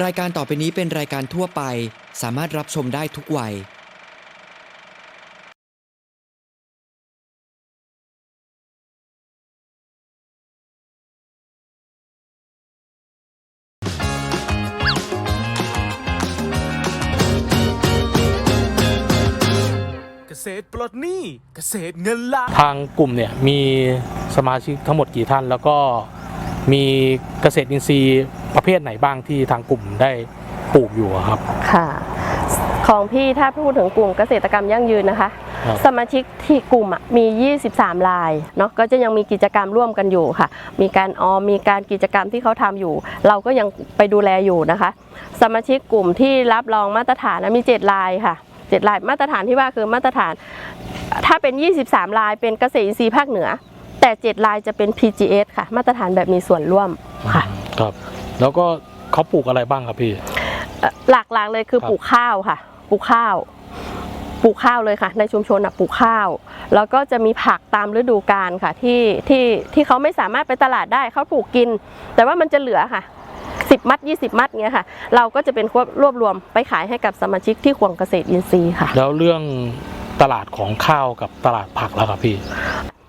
รายการต่อไปนี้เป็นรายการทั่วไป สามารถรับชมได้ทุกวัย เกษตรปลดหนี้เกษตรเงินล้าน ทางกลุ่มเนี่ยมีสมาชิกทั้งหมดกี่ท่าน แล้วก็ มีเกษตรอินทรีย์ประเภทไหนบ้างที่ทางกลุ่มได้ปลูกอยู่อะครับ ค่ะ ของพี่ถ้าพูดถึงกลุ่มเกษตรกรรมยั่งยืนนะคะ ครับสมาชิกที่กลุ่มอะมี 23 รายเนาะก็จะยังมีกิจกรรมร่วมกันอยู่ค่ะ มีการออมมีการกิจกรรมที่เขาทำอยู่ เราก็ยังไปดูแลอยู่นะคะ สมาชิกกลุ่มที่รับรองมาตรฐานนะมี 7 รายค่ะ 7 รายมาตรฐานที่ว่าคือมาตรฐาน ถ้าเป็น 23 รายเป็นเกษตรอินทรีย์ภาคเหนือ แต่7รายจะเป็น PGS ค่ะ มาตรฐานแบบมีส่วนร่วมค่ะครับ แล้วก็เขาปลูกอะไรบ้างครับพี่เอ่อหลักๆเลยคือครับปลูกข้าวค่ะ ปลูกข้าว ปลูกข้าวเลยค่ะ ในชุมชนอะปลูกข้าว แล้วก็จะมีผักตามฤดูกาลค่ะ ที่ที่ที่เขาไม่สามารถไปตลาดได้เขาปลูกกิน แต่ว่ามันจะเหลือค่ะ 10 มัด 20 มัดเงี้ยค่ะ เราก็จะเป็นควบรวบรวมไปขายให้กับสมาชิกที่ควงเกษตรอินทรีย์ค่ะ แล้วเรื่องตลาดของข้าวกับตลาดผักแล้วครับพี่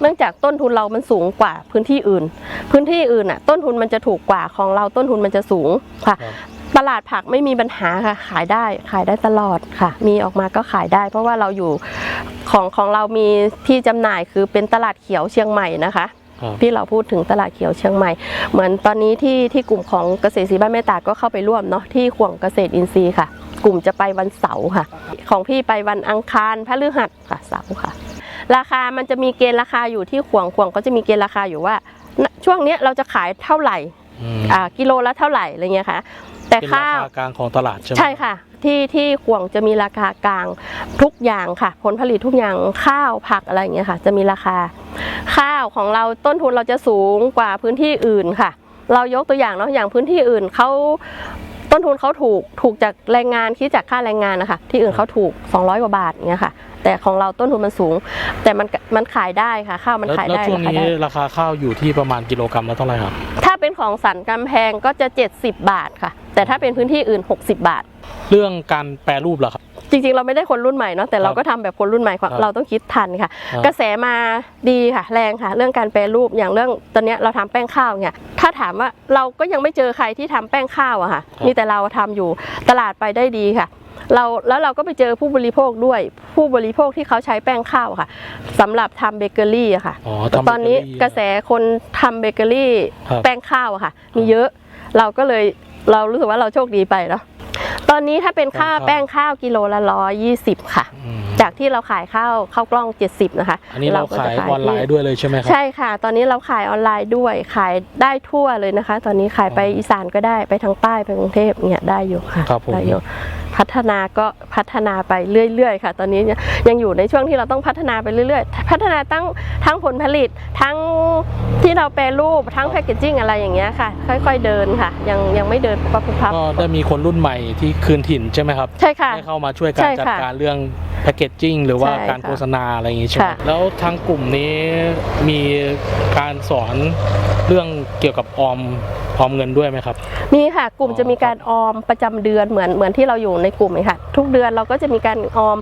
เนื่องจากต้นทุนเรามันสูงกว่าพื้นที่อื่น พื้นที่อื่นอะ ต้นทุนมันจะถูกกว่าของเราต้นทุนมันจะสูงค่ะครับตลาดผักไม่มีปัญหาค่ะ ขายได้ขายได้ตลอดค่ะ มีออกมาก็ขายได้ เพราะว่าเราอยู่ของของเรามีที่จำหน่ายคือเป็นตลาดเขียวเชียงใหม่นะคะครับที่เราพูดถึงตลาดเขียวเชียงใหม่ เหมือนตอนนี้ที่ที่กลุ่มของเกษตรศรีบ้านแม่ตาดก็เข้าไปร่วมเนาะที่ขวงเกษตรอินทรีย์ค่ะ กลุ่มจะไปวันเสาร์ค่ะ ของพี่ไปวันอังคารพฤหัสค่ะเสาร์ค่ะ ราคามันจะมีเกณฑ์ราคาอยู่ที่ขวงขวงก็จะมีเกณฑ์ราคาอยู่ว่าณช่วงเนี้ยเราจะขายเท่าไหร่อืมอ่ากิโลละเท่าไหร่อะไรเงี้ยค่ะ แต่เป็นราข้าวคากลางของตลาดใช่ไหมใช่ค่ะ ที่ที่ขวงจะมีราคากลางทุกอย่างค่ะ ผลผลิตทุกอย่างข้าวผักอะไรอย่างเงี้ยค่ะ จะมีราคา ข้าวของเราต้นทุนเราจะสูงกว่าพื้นที่อื่นค่ะ เรายกตัวอย่างเนาะอย่างพื้นที่อื่นเขาต้นทุนเขาถูกถูกจากแรงงานคิดจากค่าแรงงานนะคะที่อื่นเขาถูก 200 กว่าบาทอย่างเงี้ยค่ะ แต่ของเราต้นทุนมันสูง แต่มันมันขายได้ค่ะ ข้าวมันแล้วขายแล้วได้ช่วงขายนี้ได้ราคาข้าวอยู่ที่ประมาณกิโลกรัมละเท่าไหร่ครับ ถ้าเป็นของสันกำแพงก็จะ 70 บาทค่ะ แต่ถ้าเป็นพื้นที่อื่น 60 บาท เรื่องการแปรรูปล่ะครับจริงๆ เราไม่ได้คนรุ่นใหม่เนาะแต่เราก็ทำแบบคนรุ่นใหม่ครับเราต้องคิดทันค่ะครับกระแสมาดีค่ะ แรงค่ะ เรื่องการแปรรูปอย่างเรื่องตอนเนี้ยเราทำแป้งข้าวเนี่ยถ้าถามว่าเราก็ยังไม่เจอใครที่ทำแป้งข้าวอะค่ะมีแต่เราทำอยู่ตลาดไปได้ดีค่ะ เราแล้วเราก็ไปเจอผู้บริโภคด้วย ผู้บริโภคที่เขาใช้แป้งข้าวอะค่ะสำหรับทำเบเกอรี่อะค่ะอ๋อทำตอนนี้เบเกอรี่กระแสคนทำเบเกอรี่ครับแป้งข้าวอะค่ะ มีเยอะเราก็เลยเรารู้สึกว่าเราโชคดีไปเนาะตอนนี้ถ้าเป็นข้าวแป้งข้าวกิโลละร้อยยี่สิบค่ะอืมจากที่เราขายข้าวข้าวกล้อง70นะคะ อันนี้เราก็ขายจะออนไลน์ที่ด้วยเลยใช่ไหมครับใช่ค่ะ ตอนนี้เราขายออนไลน์ด้วยขายได้ทั่วเลยนะคะ ตอนนี้ขายไปอ๋ออีอีสานก็ได้ไปทางใต้ไปกรุงเทพเนี่ยได้อยู่ค่ะครับผมได้อยู่ พัฒนาก็พัฒนาไปเรื่อยๆ ค่ะ ตอนนี้เนี่ยยังอยู่ในช่วงที่เราต้องพัฒนาไปเรื่อยๆ พัฒนาตั้งทั้งผลผลิตทั้งที่เราแปรรูปทั้งแพคเกจจิ้งอะไรอย่างเงี้ยค่ะ ค่อยๆเดินค่ะ ยังยังไม่เดินปั๊บปั๊บก็ได้มีคนรุ่นใหม่ที่คืนถิ่นใช่ไหมครับใช่ค่ะได้เข้ามาช่วยการใช่จัดค่ะการเรื่อง แพคเกจจิ้งหรือว่าใช่การค่ะโฆษณาอะไรอย่างนี้ใช่ไหมค่ะ แล้วทางกลุ่มนี้มีการสอนเรื่องเกี่ยวกับออมออมเงินด้วยไหมครับ มีค่ะกลุ่มอ๋อ จะมีการออมประจำเดือนเหมือนเหมือนที่เราอยู่ในกลุ่มเลยค่ะ ทุกเดือนเราก็จะมีการออม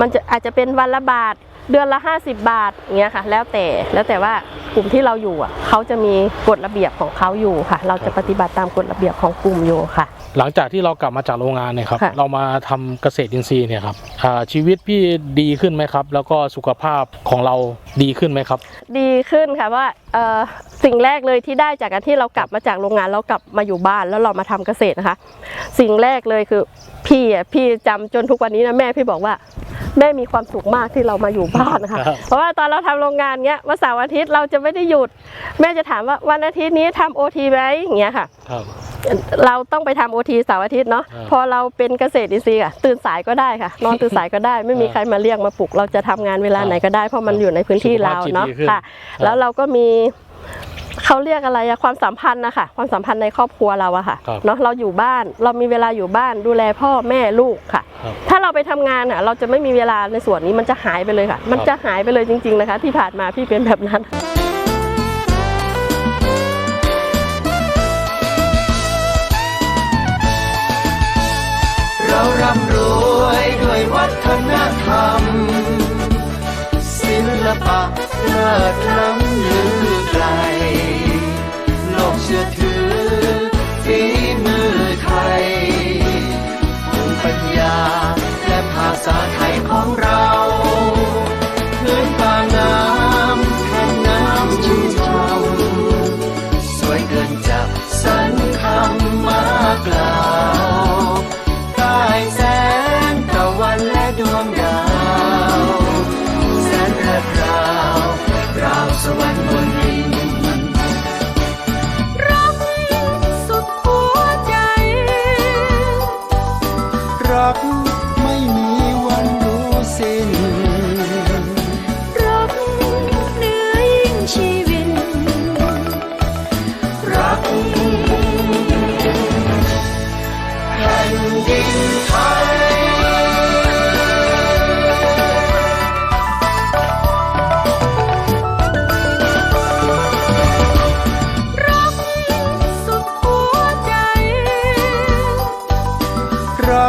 มันจะอาจจะเป็นวันละบาท เดือนละ 50 บาทอย่างเงี้ยค่ะ แล้วแต่แล้วแต่ว่ากลุ่มที่เราอยู่อะเขาจะมีกฎระเบียบของเขาอยู่ค่ะ เราจะปฏิบัติตามกฎระเบียบของกลุ่มอยู่ค่ะ หลังจากที่เรากลับมาจากโรงงานเนี่ยครับค่ะ เรามาทำเกษตรอินทรีย์เนี่ยครับอ่าชีวิตพี่ดีขึ้นไหมครับ แล้วก็สุขภาพของเราดีขึ้นไหมครับ ดีขึ้นค่ะว่าเอ่อ สิ่งแรกเลยที่ได้จากการที่เรากลับมาจากโรงงานแล้วกลับมาอยู่บ้านแล้วเรามาทำเกษตรนะคะ สิ่งแรกเลยคือพี่อะพี่จำจนทุกวันนี้นะแม่พี่บอกว่า แม่มีความสุขมากที่เรามาอยู่บ้านนะคะครับเพราะว่าตอนเราทำโรงงานเงี้ยวันเสาร์อาทิตย์เราจะไม่ได้หยุด แม่จะถามว่าวันอาทิตย์นี้ทำโอทีไหมอย่างเงี้ยค่ะครับเราต้องไปทำโอทีเสาร์อาทิตย์เนาะครับพอเราเป็นเกษตรอินทรีย์อะตื่นสายก็ได้ค่ะ นอนตื่นสายก็ได้ ไม่มีใครมาเรียกมาปลุก เราจะทำงานเวลาไหนก็ได้ เพราะมันอยู่ในพื้นที่เราเนาะสุขภาพจิตดีขึ้น ค่ะครับแล้วเราก็มีเขาเรียกอะไรอะความสัมพันธ์นะคะความสัมพันธ์ในครอบครัวเราอะค่ะครับเนาะเราอยู่บ้านเรามีเวลาอยู่บ้านดูแลพ่อแม่ลูกค่ะ ครับถ้าเราไปทำงานอะเราจะไม่มีเวลาในส่วนนี้มันจะหายไปเลยค่ะ มันครับ จะหายไปเลยจริง ๆนะคะ ที่ผ่านมาพี่เป็นแบบนั้น ราร่ำรวยด้วยวัฒนธรรม ศิลปะเลิศล้ำลือ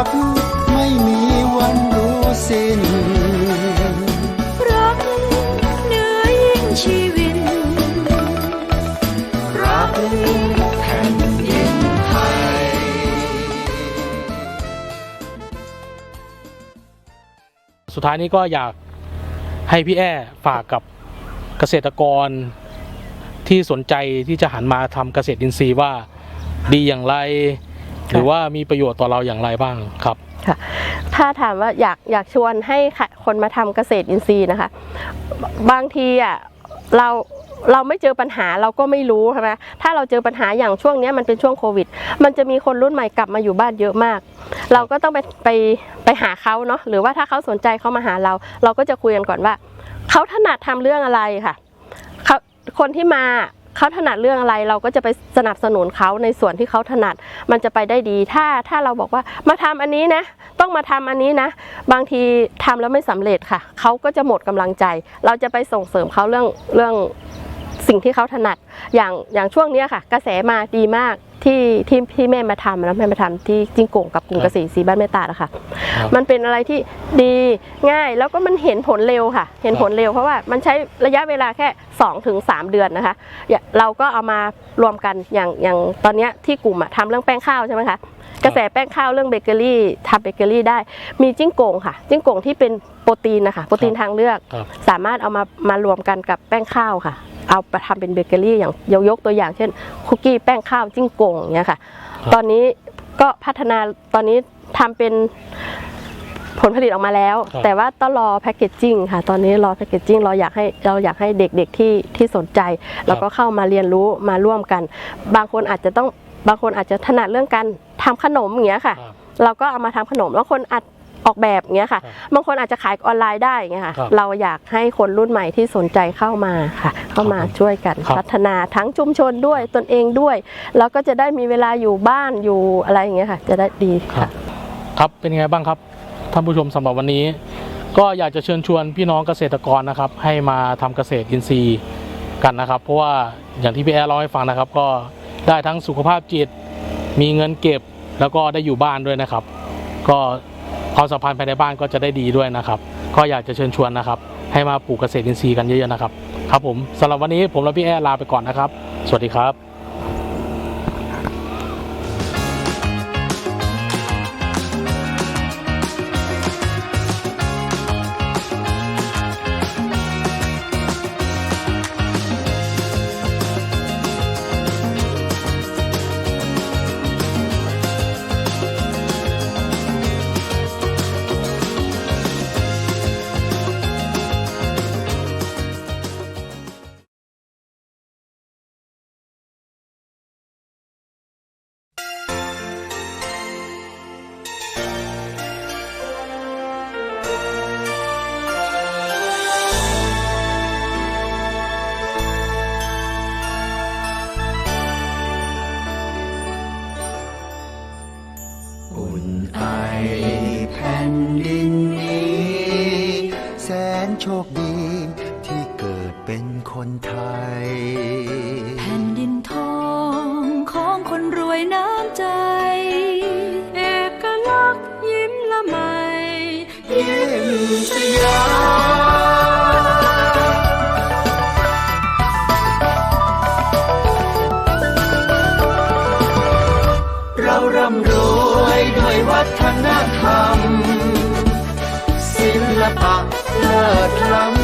รัก ไม่มีวันรู้สิ้นรักเหนือยิ่งชีวิตรักแผ่นดินไทยสุดท้ายนี้ก็อยากให้พี่แอ้ฝากกับเกษตรกรที่สนใจที่จะหันมาทำเกษตรอินทรีย์ว่าดีอย่างไร หรือว่ามีประโยชน์ต่อเราอย่างไรบ้างครับค่ะถ้าถามว่าอยากอยากชวนให้ค่ะคนมาทำเกษตรอินทรีย์นะคะ บางทีอะเราเราไม่เจอปัญหาเราก็ไม่รู้ใช่ไหมถ้าเราเจอปัญหาอย่างช่วงเนี้ยมันเป็นช่วงโควิด มันจะมีคนรุ่นใหม่กลับมาอยู่บ้านเยอะมาก เราก็ต้องไปไปไปหาเขาเนาะหรือว่าถ้าเขาสนใจเขามาหาเรา เราก็จะคุยกันก่อนว่าเขาถนัดทำเรื่องอะไรค่ะเขาคนที่มา เขาถนัดเรื่องอะไรเราก็จะไปสนับสนุนเขาในส่วนที่เขาถนัด มันจะไปได้ดี ถ้าถ้าเราบอกว่ามาทำอันนี้นะ ต้องมาทำอันนี้นะ บางทีทำแล้วไม่สำเร็จค่ะ เขาก็จะหมดกำลังใจ เราจะไปส่งเสริมเขาเรื่องเรื่องสิ่งที่เขาถนัด อย่างอย่างช่วงนี้ค่ะ กระแสมาดีมาก ที่ที่ที่แม่มาทำแล้วแม่มาทำที่จิงโก่งกับกรุงคเกรับษตรศรีบ้านแม่ตาดอะค่ะ ครับมันเป็นอะไรที่ดีง่ายแล้วก็มันเห็นผลเร็วค่ะ เห็นผลเร็วเพราะว่ามันใช้ระยะเวลาแค่2-3ถึง3เดือนนะคะอย่าเราก็เอามารวมกันอย่างอย่างตอนเนี้ยที่กลุ่มอะทำเรื่องแป้งข้าวใช่ไหมคะกระแสแป้งข้าวเรื่องเบเกอรี่ทำเบเกอรี่ได้ มีจิ้งโก่งค่ะ จิ้งโก่งที่เป็นโปรตีนนะคะโปรตีนทางเลือก ครับ สามารถเอามามารวมกันกับแป้งข้าวค่ะ เอาไปทำเป็นเบเกอรี่อย่างยกยกตัวอย่างเช่นคุกกี้แป้งข้าวจิ้งโก่งอย่างเงี้ยค่ะครับตอนนี้ก็พัฒนาตอนนี้ทำเป็นผลผลิตออกมาแล้วครับแต่ว่าต้องรอแพคเกจจิ้งค่ะ ตอนนี้รอแพคเกจจิ้งเราอยากให้เราอยากให้เด็กๆที่ที่สนใจ แล้วก็เข้ามาเรียนรู้มาร่วมกัน บางคนอาจจะต้องบางคนอาจจะถนัดเรื่องการทำขนมอย่างเงี้ยค่ะครับเราก็เอามาทำขนมบางคนอาจ ออกแบบอย่างเงี้ยค่ะครับบางคนอาจจะขายออนไลน์ได้อย่างเงี้ยค่ะ ครับเราอยากให้คนรุ่นใหม่ที่สนใจเข้ามาค่ะ เข้ามาครับช่วยกันครับ พัฒนาทั้งชุมชนด้วยตนเองด้วย แล้วก็จะได้มีเวลาอยู่บ้านอยู่อะไรอย่างเงี้ยค่ะ จะได้ดีครัค่ะบครับเป็นไงบ้างครับท่านผู้ชมสำหรับวันนี้ ก็อยากจะเชิญชวนพี่น้องเกษตรกรนะครับ ให้มาทำเกษตรอินทรีย์กันนะครับ เพราะว่าอย่างที่พี่แอร์เล่าให้ฟังนะครับ ก็ได้ทั้งสุขภาพจิต มีเงินเก็บแล้วก็ได้อยู่บ้านด้วยนะครับ ก็ ความสัมพันธ์ภายในบ้านก็จะได้ดีด้วยนะครับ ก็อยากจะเชิญชวนนะครับ ให้มาปลูกเกษตรอินทรีย์กันเยอะๆนะครับ ครับผมสำหรับวันนี้ผมและพี่แอร์ลาไปก่อนนะครับ สวัสดีครับ อุ่นไอแผ่นดินนี้ แสนโชคดีที่เกิดเป็นคนไทย แผ่นดินทองของคนรวยน้ำใจ เอกลักษณ์ยิ้มละไมยิ้มสยาม ด้วยวัฒนธรรม ศิลปะเลิศล้ำ